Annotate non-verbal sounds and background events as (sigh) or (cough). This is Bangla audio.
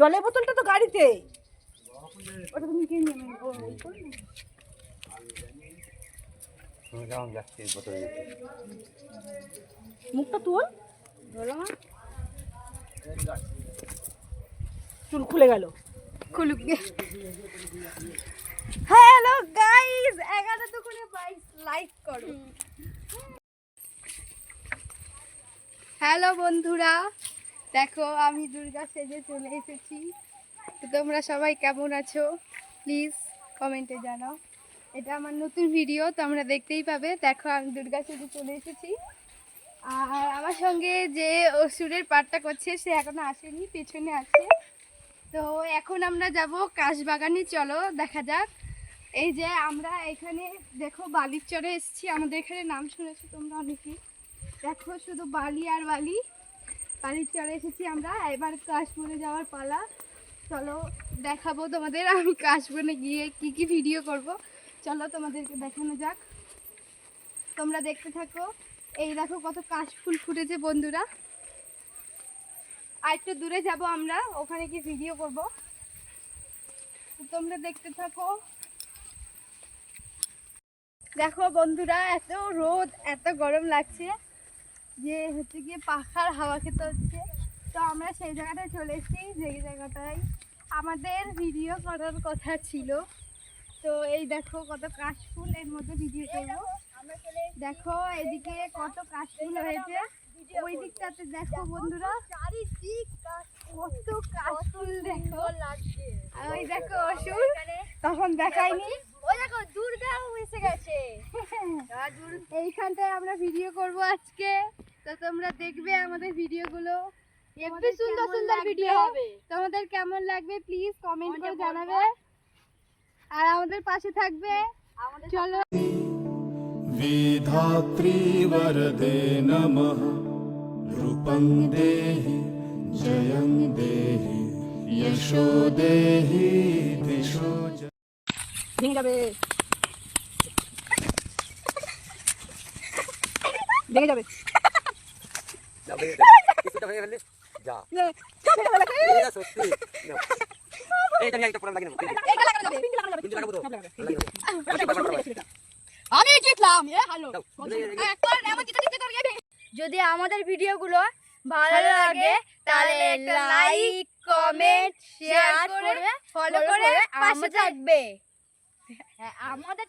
জলের বোতলটা তো গাড়িতে। ওটা তুমি কিনে নিয়ে করে মুখটা তুল। ধরো না চুল খুলে গেল। খুলুক। হ্যালো গাইস এগারো দুপুরে বাইশ লাইক করো। হ্যালো বন্ধুরা। দেখো, আমি দুর্গা সেজে চলে এসেছি। তো তোমরা সবাই কেমন আছো? প্লিজ কমেন্টে জানাও। এটা আমার নতুন ভিডিও তোমরা দেখতেই পাবে। দেখো, আমি দুর্গা সেজে চলে এসেছি। আর আমার সঙ্গে যে অসুরের পাঠটা করছে, সে এখনও আসেনি, পেছনে আছে। তো এখন আমরা যাব কাশবাগানে, চলো, দেখা যাক। এই যে আমরা এখানে, দেখো, বালির চরে এসেছি। আমাদের এখানে নাম শুনেছো তোমরা অনেকেই? দেখো, শুধু বালি আর বালি। বালির চরে এসেছি আমরা, এবার কাশবনে যাওয়ার পালা। চলো, দেখাবো তোমাদের আমি কাশবনে গিয়ে কি কি ভিডিও করব। চলো তোমাদেরকে দেখানো যাক। তোমরা দেখতে থাকো। এই দেখো কত কাশফুল ফুটেছে বন্ধুরা। আর একটু দূরে যাব আমরা, ওখানে কি ভিডিও করব। তোমরা দেখতে থাকো। দেখো বন্ধুরা, এত রোদ, এত গরম লাগছে। যে হচ্ছে গিয়ে পাখার হাওয়া খেতে হচ্ছে। তো আমরা সেই জায়গাটায় চলে এসেছি যে জায়গাটায় আমাদের ভিডিও করার কথা ছিল। তো এই দেখো কত কাশফুল এর মধ্যে ভিডিও করব। দেখো এদিকে কত কাশফুল হয়েছে। ওই দিকটাতে দেখো বন্ধুরা কত কাশফুল দেখো। আর ওই দেখো অসুর তখন দেখাইনি ওই দেখো দুর্গাও এসে গেছে। (laughs) এইখানটায় আমরা ভিডিও করব আজকে। তো তোমরা দেখবে আমাদের ভিডিওগুলো এমনি সুন্দর সুন্দর ভিডিও হবে তোমাদের কেমন লাগবে প্লিজ কমেন্ট করে জানাবে আর আমাদের পাশে থাকবে চলো विधात्रीवरदे नमः रूपं देहि जयं देहि यशो देहि दिशो ज ভেঙে যাবে ভেঙে যাবে কিছুটা ভেঙে ফেললি? যা। এটা সত্যি। এইটা নিয়ে একটা প্রোগ্রাম লাগিয়ে নেব এইটা লাগানো যাবে, পিঙ্ক লাগানো যাবে। কিন্তু লাগাবো তো? সব লাগাবে। লাগিয়ে নেব। আমি জিতলাম এ হ্যালো। যদি আমাদের ভিডিওগুলো ভালো লাগে তাহলে একটা লাইক কমেন্ট শেয়ার করে ফলো করে পাশে থাকবে। আমাদের